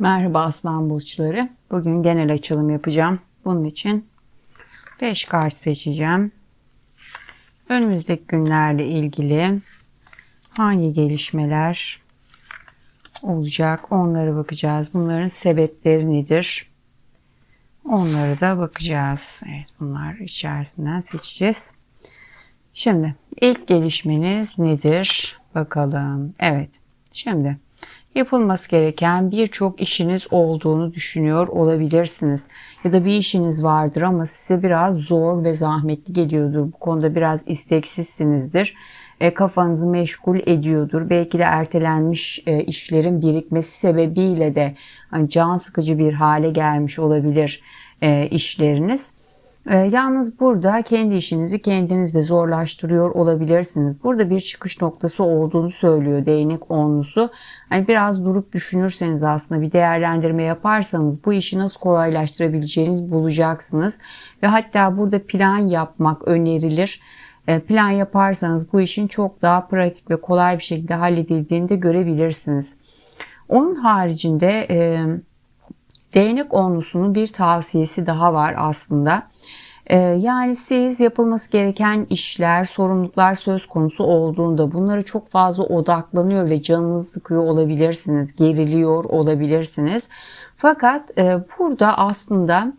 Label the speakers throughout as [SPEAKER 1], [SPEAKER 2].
[SPEAKER 1] Merhaba Aslan Burçları. Bugün genel açılım yapacağım. Bunun için 5 kart seçeceğim. Önümüzdeki günlerle ilgili hangi gelişmeler olacak onlara bakacağız. Bunların sebepleri nedir? Onlara da bakacağız. Evet bunlar içerisinden seçeceğiz. Şimdi ilk gelişmeniz nedir? Bakalım. Evet. Şimdi yapılması gereken birçok işiniz olduğunu düşünüyor olabilirsiniz. Ya da bir işiniz vardır ama size biraz zor ve zahmetli geliyordur. Bu konuda biraz isteksizsinizdir. E, kafanızı meşgul ediyordur. Belki de ertelenmiş e, işlerin birikmesi sebebiyle de hani can sıkıcı bir hale gelmiş olabilir e, işleriniz. E, yalnız burada kendi işinizi kendiniz de zorlaştırıyor olabilirsiniz. Burada bir çıkış noktası olduğunu söylüyor değnek onlusu. Hani biraz durup düşünürseniz aslında bir değerlendirme yaparsanız bu işi nasıl kolaylaştırabileceğiniz bulacaksınız. Ve hatta burada plan yapmak önerilir. E, plan yaparsanız bu işin çok daha pratik ve kolay bir şekilde halledildiğini de görebilirsiniz. Onun haricinde değnek onlusunun bir tavsiyesi daha var aslında. E, yani siz yapılması gereken işler, sorumluluklar söz konusu olduğunda bunları çok fazla odaklanıyor ve canınızı sıkıyor olabilirsiniz, geriliyor olabilirsiniz. Fakat burada aslında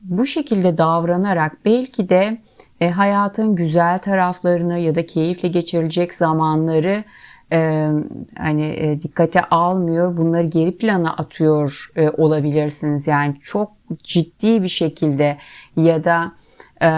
[SPEAKER 1] bu şekilde davranarak belki de e, hayatın güzel taraflarını ya da keyifle geçirilecek zamanları e, hani e, dikkate almıyor, bunları geri plana atıyor e, olabilirsiniz. Yani çok ciddi bir şekilde ya da e,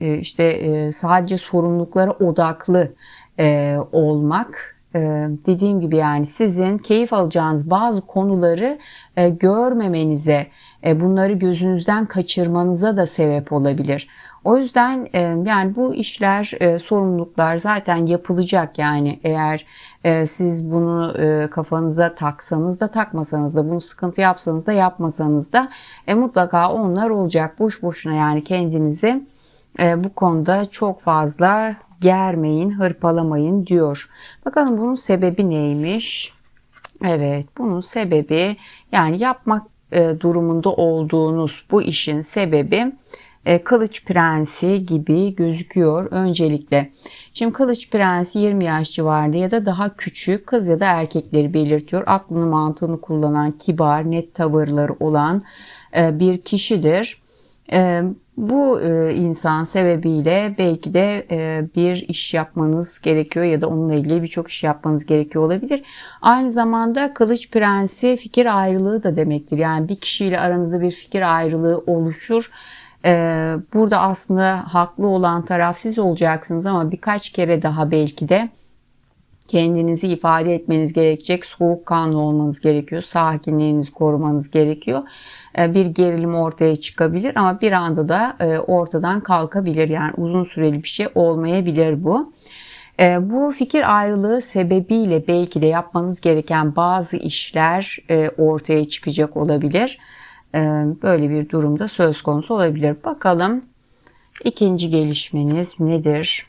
[SPEAKER 1] e işte e, sadece sorumluluklara odaklı e, olmak e, dediğim gibi yani sizin keyif alacağınız bazı konuları e, görmemenize, bunları gözünüzden kaçırmanıza da sebep olabilir. O yüzden e, yani bu işler, e, sorumluluklar zaten yapılacak yani eğer e, siz bunu kafanıza taksanız da takmasanız da bunu sıkıntı yapsanız da yapmasanız da mutlaka onlar olacak. Boş boşuna yani kendinizi bu konuda çok fazla germeyin, hırpalamayın diyor. Bakalım bunun sebebi neymiş? Evet, bunun sebebi yani yapmak durumunda olduğunuz bu işin sebebi e, Kılıç Prensi gibi gözüküyor öncelikle. Şimdi Kılıç Prensi 20 yaş civarında ya da daha küçük kız ya da erkekleri belirtiyor. Aklını mantığını kullanan, kibar, net tavırları olan e, bir kişidir. E, bu insan sebebiyle belki de bir iş yapmanız gerekiyor ya da onunla ilgili birçok iş yapmanız gerekiyor olabilir. Aynı zamanda Kılıç Prensi fikir ayrılığı da demektir. Yani bir kişiyle aranızda bir fikir ayrılığı oluşur ee, burada aslında haklı olan taraf siz olacaksınız ama birkaç kere daha belki de kendinizi ifade etmeniz gerekecek. Soğukkanlı olmanız gerekiyor. Sakinliğinizi korumanız gerekiyor. Ee, bir gerilim ortaya çıkabilir ama bir anda da e, ortadan kalkabilir. Yani uzun süreli bir şey olmayabilir bu. Ee, bu fikir ayrılığı sebebiyle belki de yapmanız gereken bazı işler e, ortaya çıkacak olabilir. Ee, böyle bir durumda söz konusu olabilir. Bakalım ikinci gelişmeniz nedir?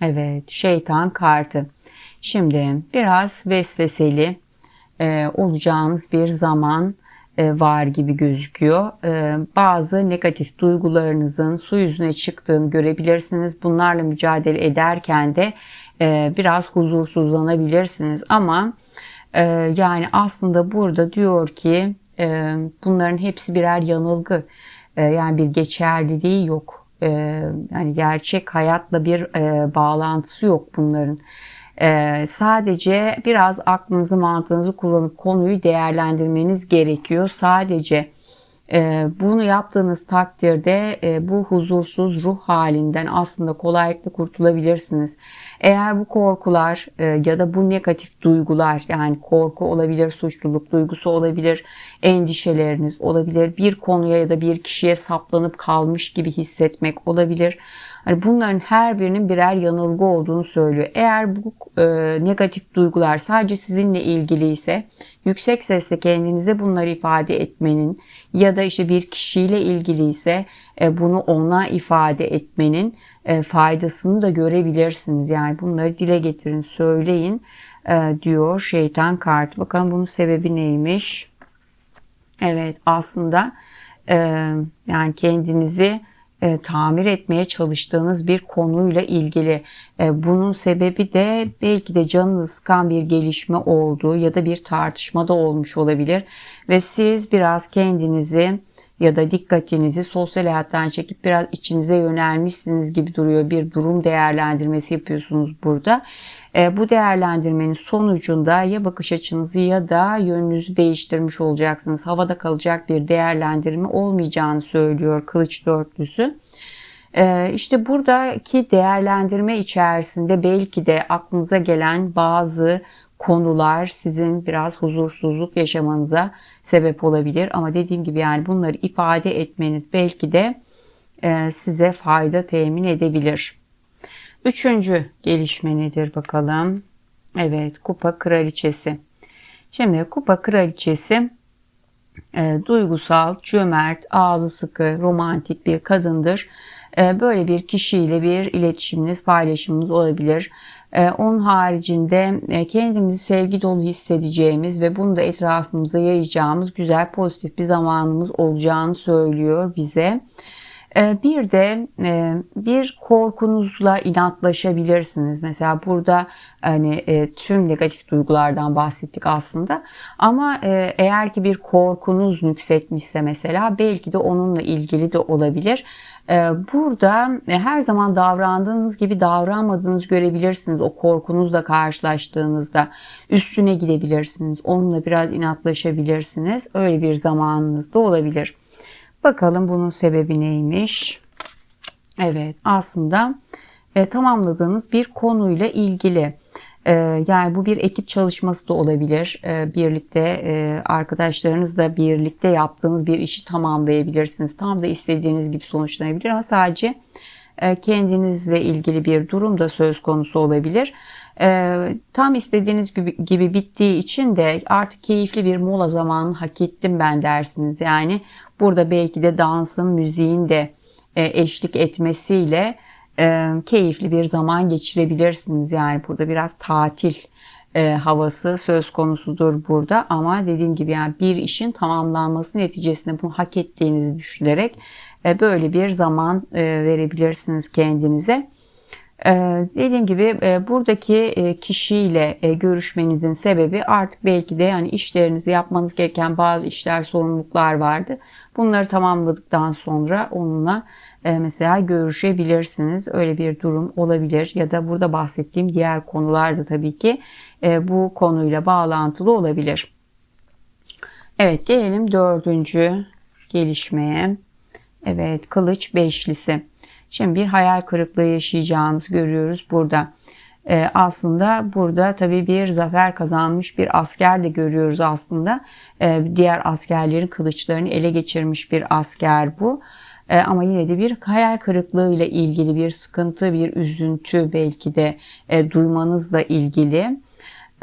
[SPEAKER 1] Evet şeytan kartı. Şimdi biraz vesveseli e, olacağınız bir zaman e, var gibi gözüküyor. E, bazı negatif duygularınızın su yüzüne çıktığını görebilirsiniz. Bunlarla mücadele ederken de biraz huzursuzlanabilirsiniz. Ama yani aslında burada diyor ki e, bunların hepsi birer yanılgı. E, yani bir geçerliliği yok. E, yani gerçek hayatla bir e, bağlantısı yok bunların. E, sadece biraz aklınızı mantığınızı kullanıp konuyu değerlendirmeniz gerekiyor. Sadece ee, bunu yaptığınız takdirde e, bu huzursuz ruh halinden aslında kolaylıkla kurtulabilirsiniz. Eğer bu korkular e, ya da bu negatif duygular yani korku olabilir, suçluluk duygusu olabilir, endişeleriniz olabilir, bir konuya ya da bir kişiye saplanıp kalmış gibi hissetmek olabilir. Hani bunların her birinin birer yanılgı olduğunu söylüyor. Eğer bu e, negatif duygular sadece sizinle ilgili ise yüksek sesle kendinize bunları ifade etmenin ya da işte bir kişiyle ilgili ise e, bunu ona ifade etmenin e, faydasını da görebilirsiniz. Yani bunları dile getirin, söyleyin. e, diyor şeytan kartı. Bakalım bunun sebebi neymiş? Evet aslında e, yani kendinizi e, tamir etmeye çalıştığınız bir konuyla ilgili. E, bunun sebebi de belki de canınız sıkan bir gelişme oldu ya da bir tartışma da olmuş olabilir ve siz biraz kendinizi ya da dikkatinizi sosyal hayattan çekip biraz içinize yönelmişsiniz gibi duruyor. Bir durum değerlendirmesi yapıyorsunuz burada. E, bu değerlendirmenin sonucunda ya bakış açınızı ya da yönünüzü değiştirmiş olacaksınız. Havada kalacak bir değerlendirme olmayacağını söylüyor kılıç dörtlüsü. E, işte buradaki değerlendirme içerisinde belki de aklınıza gelen bazı konular sizin biraz huzursuzluk yaşamanıza sebep olabilir. Ama dediğim gibi yani bunları ifade etmeniz belki de e, size fayda temin edebilir. Üçüncü gelişme nedir bakalım? Evet kupa kraliçesi. Şimdi kupa kraliçesi e, duygusal, cömert, ağzı sıkı, romantik bir kadındır. E, böyle bir kişiyle bir iletişiminiz, paylaşımınız olabilir. E, onun haricinde e, kendimizi sevgi dolu hissedeceğimiz ve bunu da etrafımıza yayacağımız güzel pozitif bir zamanımız olacağını söylüyor bize. E, bir de bir korkunuzla inatlaşabilirsiniz. Mesela burada hani tüm negatif duygulardan bahsettik aslında. Ama eğer ki bir korkunuz nüksetmişse mesela belki de onunla ilgili de olabilir. Ee, burada e, her zaman davrandığınız gibi davranmadığınızı görebilirsiniz. O korkunuzla karşılaştığınızda üstüne gidebilirsiniz. Onunla biraz inatlaşabilirsiniz. Öyle bir zamanınız da olabilir. Bakalım bunun sebebi neymiş? Evet aslında e, tamamladığınız bir konuyla ilgili. Ee, yani bu bir ekip çalışması da olabilir. Ee, birlikte e, arkadaşlarınızla birlikte yaptığınız bir işi tamamlayabilirsiniz. Tam da istediğiniz gibi sonuçlanabilir ama sadece e, kendinizle ilgili bir durum da söz konusu olabilir. Ee, tam istediğiniz gibi, gibi bittiği için de artık keyifli bir mola zamanı hak ettim ben dersiniz. Yani burada belki de dansın, müziğin de e, eşlik etmesiyle e, keyifli bir zaman geçirebilirsiniz. Yani burada biraz tatil e, havası söz konusudur burada ama dediğim gibi yani bir işin tamamlanması neticesinde bunu hak ettiğinizi düşünerek böyle bir zaman verebilirsiniz kendinize. Ee, dediğim gibi e, buradaki e, kişiyle e, görüşmenizin sebebi artık belki de yani işlerinizi yapmanız gereken bazı işler sorumluluklar vardı. Bunları tamamladıktan sonra onunla mesela görüşebilirsiniz. Öyle bir durum olabilir ya da burada bahsettiğim diğer konular da tabii ki bu konuyla bağlantılı olabilir. Evet gelelim dördüncü gelişmeye. Evet kılıç beşlisi. Şimdi bir hayal kırıklığı yaşayacağınızı görüyoruz burada. Ee, aslında burada tabii bir zafer kazanmış bir asker de görüyoruz aslında. Ee, diğer askerlerin kılıçlarını ele geçirmiş bir asker bu. E, ama yine de bir hayal kırıklığı ile ilgili bir sıkıntı, bir üzüntü belki de e, duymanızla ilgili.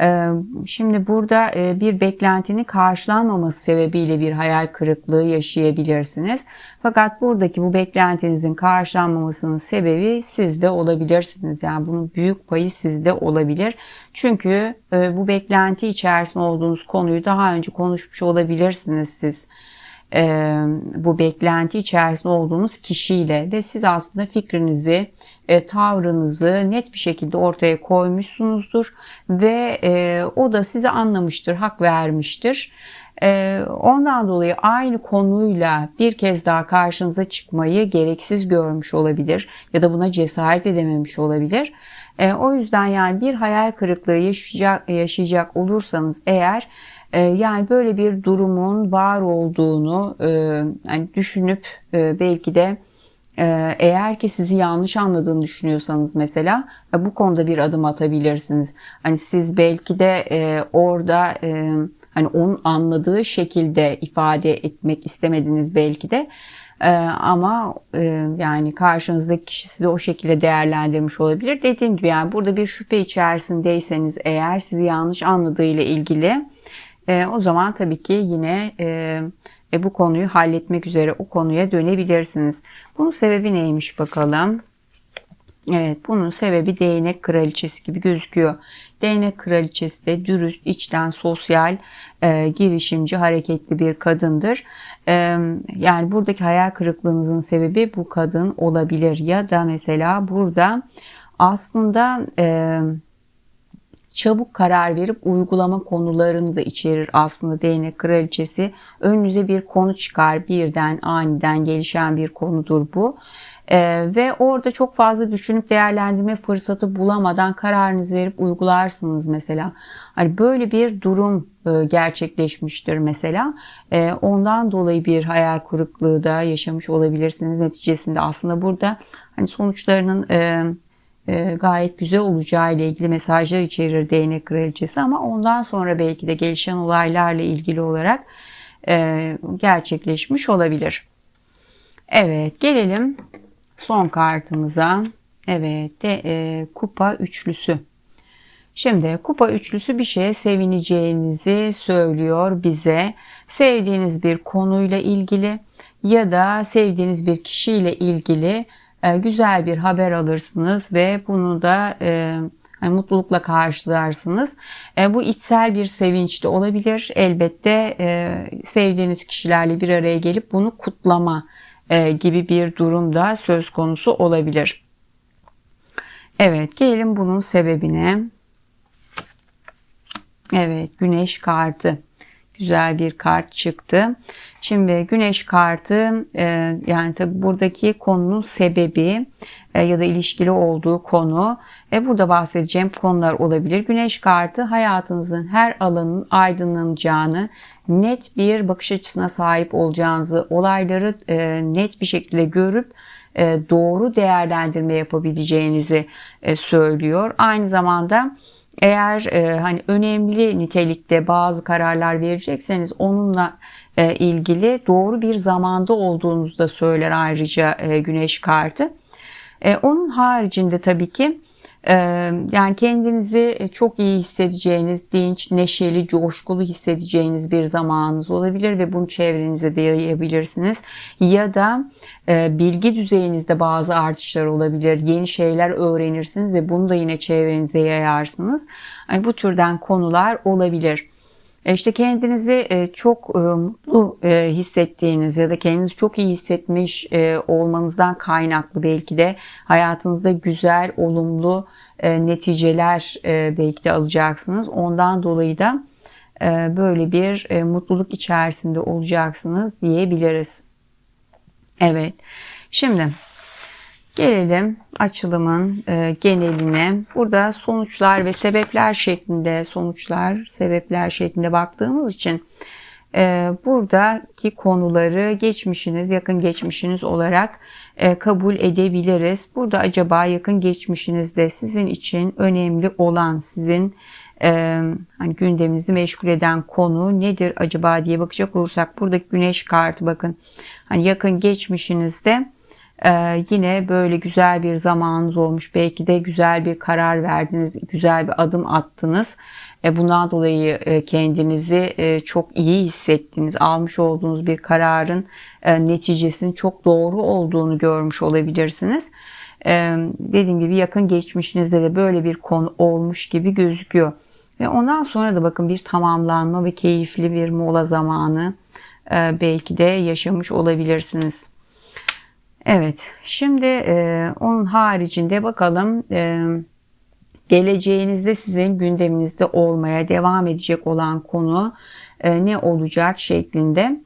[SPEAKER 1] E, şimdi burada e, bir beklentinin karşılanmaması sebebiyle bir hayal kırıklığı yaşayabilirsiniz. Fakat buradaki bu beklentinizin karşılanmamasının sebebi sizde olabilirsiniz. Yani bunun büyük payı sizde olabilir. Çünkü e, bu beklenti içerisinde olduğunuz konuyu daha önce konuşmuş olabilirsiniz siz e, bu beklenti içerisinde olduğunuz kişiyle ve siz aslında fikrinizi, e, tavrınızı net bir şekilde ortaya koymuşsunuzdur ve e, o da sizi anlamıştır, hak vermiştir. Ondan dolayı aynı konuyla bir kez daha karşınıza çıkmayı gereksiz görmüş olabilir ya da buna cesaret edememiş olabilir. O yüzden yani bir hayal kırıklığı yaşayacak, yaşayacak olursanız eğer ee, yani böyle bir durumun var olduğunu e, yani düşünüp e, belki de e, eğer ki sizi yanlış anladığını düşünüyorsanız mesela bu konuda bir adım atabilirsiniz. Hani siz belki de orada hani onun anladığı şekilde ifade etmek istemediniz belki de. ama yani karşınızdaki kişi sizi o şekilde değerlendirmiş olabilir. Dediğim gibi yani burada bir şüphe içerisindeyseniz eğer sizi yanlış anladığı ile ilgili e, o zaman tabii ki yine e, e, bu konuyu halletmek üzere o konuya dönebilirsiniz. Bunun sebebi neymiş bakalım. Evet bunun sebebi değnek kraliçesi gibi gözüküyor. Değnek kraliçesi de dürüst, içten, sosyal, e, girişimci, hareketli bir kadındır. E, yani buradaki hayal kırıklığınızın sebebi bu kadın olabilir. Ya da mesela burada aslında... E, çabuk karar verip uygulama konularını da içerir aslında değnek kraliçesi. Önünüze bir konu çıkar birden aniden gelişen bir konudur bu. Ee, ve orada çok fazla düşünüp değerlendirme fırsatı bulamadan kararınızı verip uygularsınız mesela. Hani böyle bir durum e, gerçekleşmiştir mesela. E, ondan dolayı bir hayal kırıklığı da yaşamış olabilirsiniz neticesinde. Aslında burada hani sonuçlarının e, e, gayet güzel olacağı ile ilgili mesajlar içerir değnek kraliçesi ama ondan sonra belki de gelişen olaylarla ilgili olarak e, gerçekleşmiş olabilir. Evet gelelim son kartımıza. Evet de e, kupa üçlüsü. Şimdi kupa üçlüsü bir şeye sevineceğinizi söylüyor bize. Sevdiğiniz bir konuyla ilgili ya da sevdiğiniz bir kişiyle ilgili güzel bir haber alırsınız ve bunu da e, hani mutlulukla karşılarsınız. E, bu içsel bir sevinç de olabilir. Elbette sevdiğiniz kişilerle bir araya gelip bunu kutlama gibi bir durum da söz konusu olabilir. Evet gelelim bunun sebebine. Evet güneş kartı güzel bir kart çıktı. Şimdi güneş kartı e, yani tabi buradaki konunun sebebi e, ya da ilişkili olduğu konu e, burada bahsedeceğim konular olabilir. Güneş kartı hayatınızın her alanın aydınlanacağını, net bir bakış açısına sahip olacağınızı, olayları e, net bir şekilde görüp doğru değerlendirme yapabileceğinizi söylüyor. Aynı zamanda eğer e, hani önemli nitelikte bazı kararlar verecekseniz onunla e, ilgili doğru bir zamanda olduğunuzu da söyler ayrıca e, güneş kartı. E, onun haricinde tabii ki yani kendinizi çok iyi hissedeceğiniz, dinç, neşeli, coşkulu hissedeceğiniz bir zamanınız olabilir ve bunu çevrenize de yayabilirsiniz. Ya da e, bilgi düzeyinizde bazı artışlar olabilir. Yeni şeyler öğrenirsiniz ve bunu da yine çevrenize yayarsınız. Yani bu türden konular olabilir. E, işte kendinizi e, çok mutlu hissettiğiniz ya da kendinizi çok iyi hissetmiş olmanızdan kaynaklı belki de hayatınızda güzel, olumlu neticeler belki de alacaksınız. Ondan dolayı da böyle bir mutluluk içerisinde olacaksınız diyebiliriz. Evet. Şimdi gelelim açılımın e, geneline. Burada sonuçlar ve sebepler şeklinde sonuçlar, sebepler şeklinde baktığımız için e, buradaki konuları geçmişiniz, yakın geçmişiniz olarak e, kabul edebiliriz. Burada acaba yakın geçmişinizde sizin için önemli olan, sizin e, hani gündeminizi meşgul eden konu nedir acaba diye bakacak olursak buradaki güneş kartı bakın hani yakın geçmişinizde e, yine böyle güzel bir zamanınız olmuş belki de güzel bir karar verdiniz güzel bir adım attınız e, bundan dolayı e, kendinizi e, çok iyi hissettiniz almış olduğunuz bir kararın e, neticesinin çok doğru olduğunu görmüş olabilirsiniz. Ee, dediğim gibi yakın geçmişinizde de böyle bir konu olmuş gibi gözüküyor. Ve ondan sonra da bakın bir tamamlanma ve keyifli bir mola zamanı belki de yaşamış olabilirsiniz. Evet şimdi e, onun haricinde bakalım e, geleceğinizde sizin gündeminizde olmaya devam edecek olan konu e, ne olacak şeklinde.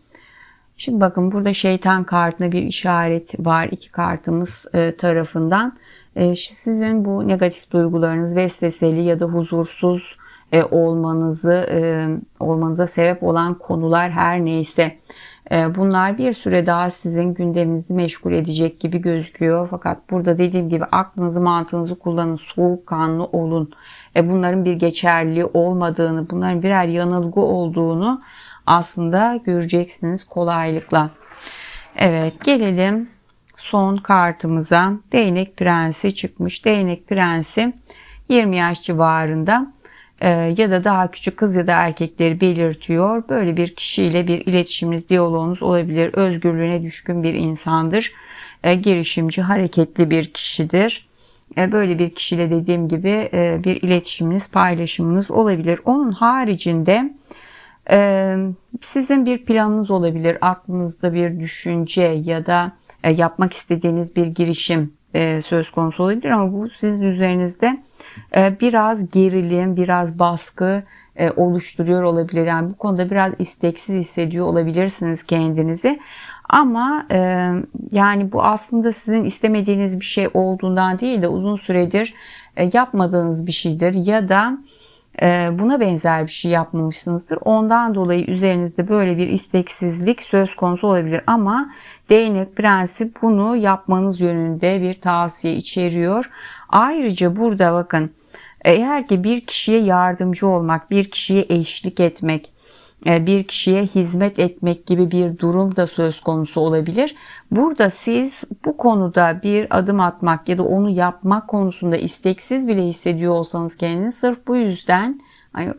[SPEAKER 1] Şimdi bakın burada şeytan kartına bir işaret var iki kartımız e, tarafından. E, sizin bu negatif duygularınız vesveseli ya da huzursuz e, olmanızı e, olmanıza sebep olan konular her neyse bunlar bir süre daha sizin gündeminizi meşgul edecek gibi gözüküyor. Fakat burada dediğim gibi aklınızı mantığınızı kullanın, soğukkanlı olun. E, bunların bir geçerli olmadığını, bunların birer yanılgı olduğunu aslında göreceksiniz kolaylıkla. Evet gelelim son kartımıza. Değnek Prensi çıkmış. Değnek Prensi 20 yaş civarında ya da daha küçük kız ya da erkekleri belirtiyor. Böyle bir kişiyle bir iletişiminiz, diyaloğunuz olabilir. Özgürlüğüne düşkün bir insandır. E, girişimci, hareketli bir kişidir. e, böyle bir kişiyle dediğim gibi e, bir iletişiminiz, paylaşımınız olabilir. Onun haricinde e, sizin bir planınız olabilir. Aklınızda bir düşünce ya da e, yapmak istediğiniz bir girişim e, söz konusu olabilir ama bu sizin üzerinizde e, biraz gerilim, biraz baskı e, oluşturuyor olabilir. Yani bu konuda biraz isteksiz hissediyor olabilirsiniz kendinizi. Ama yani bu aslında sizin istemediğiniz bir şey olduğundan değil de uzun süredir yapmadığınız bir şeydir ya da buna benzer bir şey yapmamışsınızdır. Ondan dolayı üzerinizde böyle bir isteksizlik söz konusu olabilir ama değnek prensip bunu yapmanız yönünde bir tavsiye içeriyor. Ayrıca burada bakın eğer ki bir kişiye yardımcı olmak, bir kişiye eşlik etmek, bir kişiye hizmet etmek gibi bir durum da söz konusu olabilir. Burada siz bu konuda bir adım atmak ya da onu yapmak konusunda isteksiz bile hissediyor olsanız kendinizi sırf bu yüzden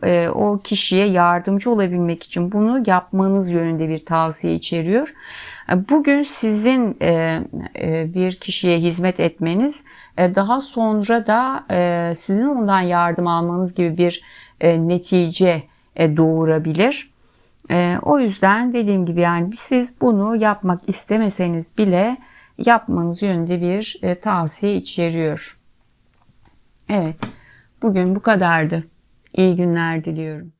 [SPEAKER 1] e, o kişiye yardımcı olabilmek için bunu yapmanız yönünde bir tavsiye içeriyor. E, bugün sizin bir kişiye hizmet etmeniz daha sonra da sizin ondan yardım almanız gibi bir netice doğurabilir. E, o yüzden dediğim gibi yani siz bunu yapmak istemeseniz bile yapmanız yönünde bir e, tavsiye içeriyor. Evet, bugün bu kadardı. İyi günler diliyorum.